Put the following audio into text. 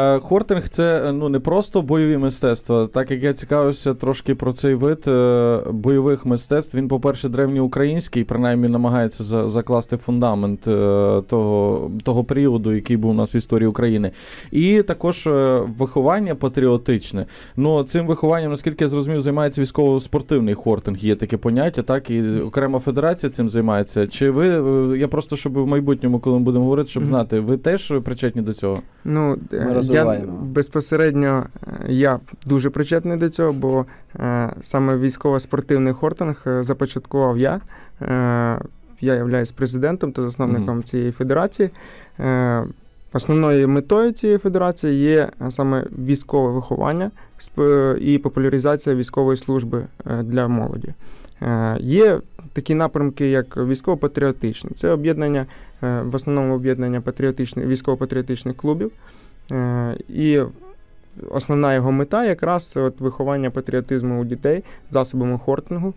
Е, Хортинг це ну не просто бойові мистецтва. Так як я цікавився трошки про цей вид е, бойових мистецтв, він, по-перше, древньоукраїнський, принаймні намагається за- закласти фундамент е, того, того періоду, який був у нас в історії України. І також е, виховання патріотичне. Ну, цим вихованням, наскільки я зрозумів, займається військово-спортивний хортинг. Є таке поняття, так і окрема федерація цим займається. Чи ви е, я просто щоб в майбутньому, коли ми будемо говорити, щоб знати, ви теж причетні до цього? Ну, Ми я безпосередньо е, я дуже причетний до цього, бо е, саме військово-спортивний хортинг е, започаткував я. Е, я являюсь президентом та засновником цієї федерації. Е, Основною метою цієї федерації є саме військове виховання і популяризація військової служби для молоді. Е, Є такі напрямки, як військово-патріотичний. Це об'єднання, в основному об'єднання патріотичних, військово-патріотичних клубів. Е, І основна його мета якраз це от виховання патріотизму у дітей засобами хортингу.